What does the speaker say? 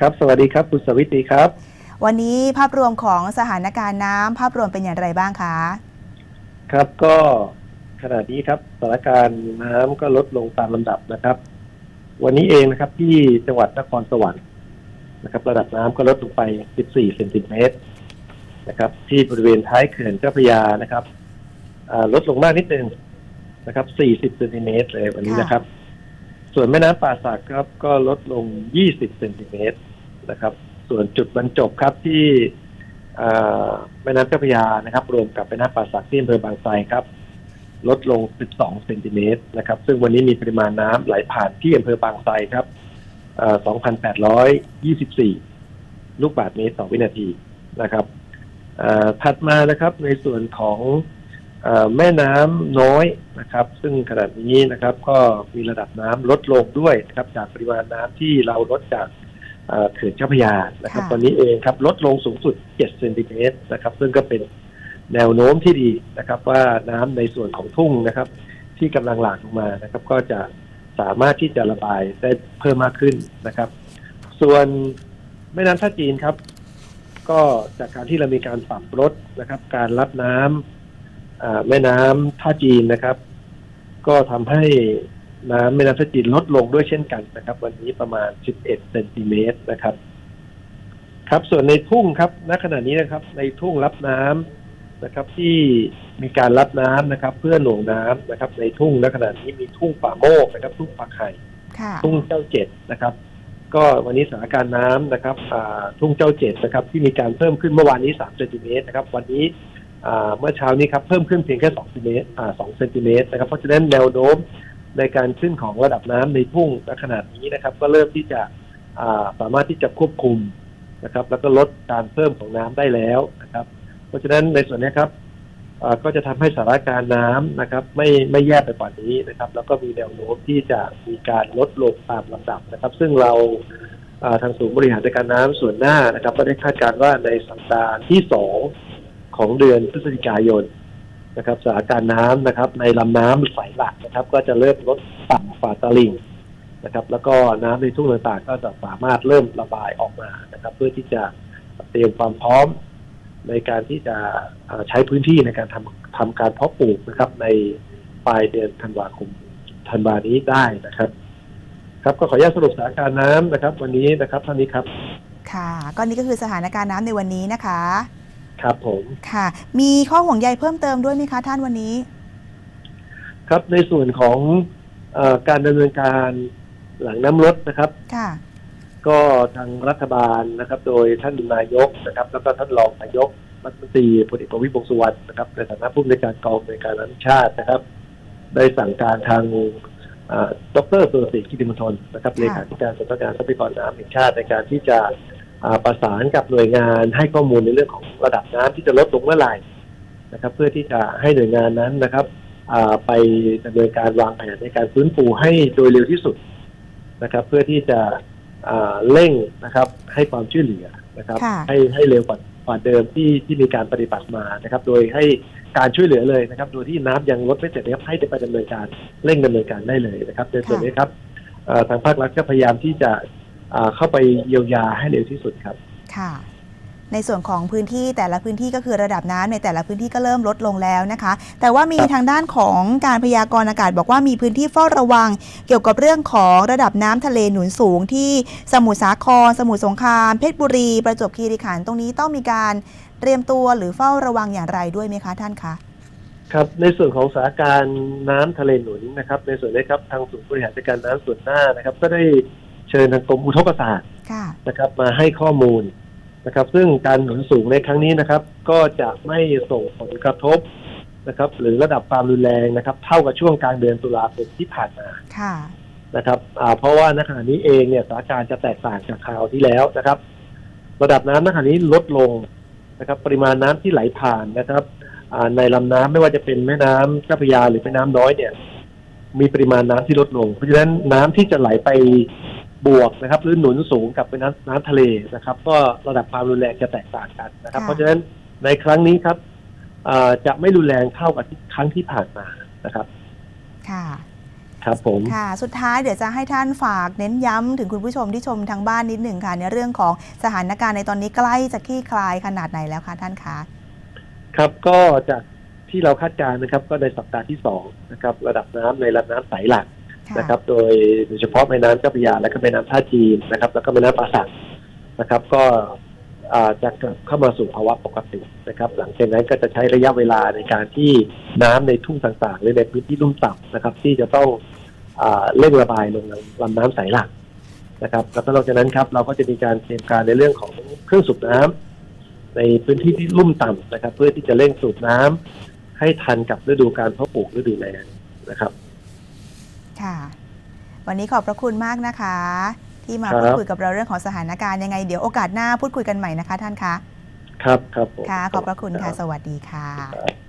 ครับ สวัสดีครับ คุณสวิตรีครับ วันนี้ภาพรวมของสถานการณ์น้ำภาพรวมเป็นอย่างไรบ้างคะ ครับก็ขณะนี้ครับสถานการณ์น้ำก็ลดลงตามลำดับนะครับ วันนี้เองนะครับที่จังหวัดนครสวรรค์นะครับ ระดับน้ำก็ลดลงไป 14 เซนติเมตรนะครับ ที่บริเวณท้ายเขื่อนเจ้าพระยานะครับอ่าลดลงมากนิดนึงนะครับ 40 เซนติเมตรเลยวันนี้นะครับ ส่วนแม่น้ำป่าสักครับก็ลดลง 20 เซนติเมตรนะครับ ส่วนจุดบรรจบครับที่แม่น้ำเจ้าพระยานะครับ รวมกับแม่น้ำป่าสักที่อำเภอบางไทรครับ ลดลง 12 เซนติเมตรนะครับ ซึ่งวันนี้มีปริมาณน้ำไหลผ่านที่อำเภอบางไทรครับ 2,824 ลูกบาศก์เมตรต่อวินาทีนะครับเอ่อถัดมานะครับในส่วนของ แม่น้ำน้อยนะครับ ซึ่งขณะนี้นะครับ ก็มีระดับน้ำลดลงด้วยนะครับ จากปริมาณน้ำที่เราลดจากเอ่อเขื่อนเจ้าพระยานะครับค่ะวันนี้เองครับลดลงสูงสุด 7 เซนติเมตรนะครับ ซึ่งก็เป็นแนวโน้มที่ดีนะครับ ว่าน้ำในส่วนของทุ่งนะครับ ที่กำลังหลากลงมานะครับ ก็จะสามารถที่จะระบายได้เพิ่มมากขึ้นนะครับ ส่วนแม่น้ำท่าจีนครับ ก็จากการที่เรามีการปรับลดนะครับ การรับน้ำอ่า แม่น้ำท่าจีนนะครับ ก็ทำให้น้ำแม่น้ำท่าจีนลดลงด้วยเช่นกันนะครับ วันนี้ประมาณ 11เซนติเมตรนะครับ ครับส่วนในทุ่งครับณขณะนี้นะครับ ในทุ่งรับน้ำนะครับ ที่มีการรับน้ำนะครับ เพื่อหน่วงน้ำนะครับ ในทุ่งณขณะนี้มีทุ่งป่าโมกนะครับ ทุ่งป่าไข่ค่ะทุ่งเจ้าเจ็ดนะครับ ก็วันนี้สถานการณ์น้ำนะครับอ่าทุ่งเจ้าเจ็ดนะครับ ที่มีการเพิ่มขึ้นเมื่อวานนี้3เซนติเมตรนะครับ วันนี้อ่า เมื่อเช้านี้ครับเพิ่มขึ้นเพียงแค่2เซนติเมตรอ่า2เซนติเมตรนะครับเพราะฉะนั้นแนวโน้มในการขึ้นของระดับน้ำในทุ่งณขนาดนี้นะครับ ก็เริ่มที่จะสามารถที่จะควบคุมนะครับ แล้วก็ลดการเพิ่มของน้ำได้แล้วนะครับ เพราะฉะนั้นในส่วนนี้ครับก็จะทำให้สถานการณ์น้ำนะครับ ไม่ไม่แย่ไปกว่านี้นะครับ แล้วก็มีแนวโน้มที่จะมีการลดลงตามลำดับนะครับ ซึ่งเราทางศูนย์บริหารจัดการน้ำส่วนหน้านะครับ ก็ได้คาดการณ์ว่าในสัปดาห์ที่สอง ของเดือนพฤศจิกายนนะครับสถานการณ์น้ำนะครับ ในลำน้ำสายหลักนะครับ ก็จะเริ่มลดต่ำฝ่าตลิ่งนะครับ แล้วก็น้ำในทุ่งต่างๆ ก็จะสามารถเริ่มระบายออกมานะครับ เพื่อที่จะเตรียมความพร้อมในการที่จะใช้พื้นที่ในการทำทำการเพาะปลูกนะครับ ในปลายเดือนธันวาคมธันวานี้ได้นะครับ ครับก็ขออนุญาตสรุปสถานการณ์น้ำนะครับ วันนี้นะครับเท่านี้ครับ ค่ะก็นี่ก็คือสถานการณ์น้ำในวันนี้นะคะ ครับผมค่ะ มีข้อห่วงใยเพิ่มเติมด้วยไหมคะท่านวันนี้ ครับในส่วนของเออการดำเนินการหลังน้ำลดนะครับ ค่ะ ก็ทางรัฐบาลนะครับ โดยท่านนายกนะครับ แล้วก็ท่านรองนายกรัฐมนตรีพลเอกประวิตรวงษ์สุวรรณนะครับในฐานะผู้อำนวยการกองในวยการน้ำชาตินะครับ ได้สั่งการทางอ่าดรสุรศรีกิติมณฑลนะครับเลขาธิการสำนักงานทรัพยากรน้ำแห่งชาติในการที่จะอ่า ประสานกับหน่วยงานให้ข้อมูลในเรื่องของระดับน้ำที่จะลดลงเมื่อไหร่นะครับ เพื่อที่จะให้หน่วยงานนั้นนะครับอ่าไปดำเนินการวางแผนในการฟื้นฟูให้โดยเร็วที่สุดนะครับ เพื่อที่จะอ่าเร่งนะครับ ให้ความช่วยเหลือนะครับค่ะให้ให้เร็วกว่ากว่าเดิมที่ที่มีการปฏิบัติมานะครับ โดยให้การช่วยเหลือเลยนะครับ โดยที่น้ำยังลดไม่เสร็จนะครับให้ไปดำเนินการเร่งดำเนินการได้เลยนะครับในส่วนนี้ครับเอ่อทางภาครัฐก็พยายามที่จะอ่า เข้าไปเยียวยาให้เร็วที่สุดครับค่ะ ในส่วนของพื้นที่แต่ละพื้นที่ก็คือระดับน้ำในแต่ละพื้นที่ก็เริ่มลดลงแล้วนะคะ แต่ว่ามีครับทางด้านของการพยากรณ์อากาศบอกว่ามีพื้นที่เฝ้าระวัง เกี่ยวกับเรื่องของระดับน้ำทะเลหนุนสูง ที่สมุทรสาคร สมุทรสงคราม เพชรบุรี ประจวบคีรีขันธ์ตรงนี้ต้องมีการเตรียมตัวหรือเฝ้าระวังอย่างไรด้วยไหมคะท่านคะครับในส่วนของสถานการณ์น้ำทะเลหนุนนะครับ ในส่วนนี้ครับทางศูนย์บริหารจัดการน้ำส่วนหน้านะครับ ก็ได้ เชิญทางกรมอุทกศาสตร์ค่ะ นะครับมาให้ข้อมูลนะครับ ซึ่งการหนุนสูงในครั้งนี้นะครับ ก็จะไม่ส่งผลกระทบนะครับ หรือระดับความรุนแรงนะครับ เท่ากับช่วงกลางเดือนตุลาคมที่ผ่านมาค่ะ นะครับอ่าเพราะว่าณขณะนี้เองเนี่ยสถานการณ์จะแตกต่างจากคราวที่แล้วนะครับ ระดับน้ำณขณะนี้ลดลงนะครับ ปริมาณน้ำที่ไหลผ่านนะครับอ่าในลำน้ำไม่ว่าจะเป็นแม่น้ำเจ้าพระยาหรือแม่น้ำน้อยเนี่ย มีปริมาณน้ำที่ลดลง เพราะฉะนั้นน้ำที่จะไหลไป บวกนะครับหรือหนุนสูงกับเป็นน้ำน้ำทะเลนะครับ ก็ระดับความรุนแรงจะแตกต่างกันนะครับ ค่ะ เพราะฉะนั้นในครั้งนี้ครับอ่าจะไม่รุนแรงเท่ากับที่ครั้งที่ผ่านมานะครับ ค่ะ ครับผม ค่ะ สุดท้ายเดี๋ยวจะให้ท่านฝากเน้นย้ำถึงคุณผู้ชมที่ชมทางบ้านนิดหนึ่งค่ะ ในเรื่องของสถานการณ์ในตอนนี้ใกล้จะคลี่คลายขนาดไหนแล้วคะท่านคะ ครับก็จากที่เราคาดการณ์นะครับ ก็ในสัปดาห์ที่สองนะครับ ระดับน้ำในลำน้ำสายหลักค่ะ นะครับ โดยโดยเฉพาะแม่น้ำเจ้าพระยาและก็แม่น้ำท่าจีนนะครับ แล้วก็แม่น้ำป่าสักนะครับ ก็จะกลับเข้ามาสู่ภาวะปกตินะครับ หลังจากนั้นก็จะใช้ระยะเวลาในการที่น้ำในทุ่งต่างๆ หรือในพื้นที่ลุ่มต่ำนะครับ ที่จะต้องอเร่งระบายลงลำน้ำสายหลักนะครับ แล้วก็นอกจากนั้นครับเราก็จะมีการเตรียมการในเรื่องของเครื่องสูบน้ำในพื้นที่ที่ลุ่มต่ำนะครับ เพื่อที่จะเร่งสูบน้ำให้ทันกับฤดูการเพาะปลูกฤดูแล้งนะครับ ค่ะ วันนี้ขอบพระคุณมากนะคะ ที่มาครับพูดคุยกับเราเรื่องของสถานการณ์ยังไง เดี๋ยวโอกาสหน้าพูดคุยกันใหม่นะคะ ท่านคะ ครับครับผมค่ะ ขอบพระคุณค่ะ สวัสดีค่ะครับ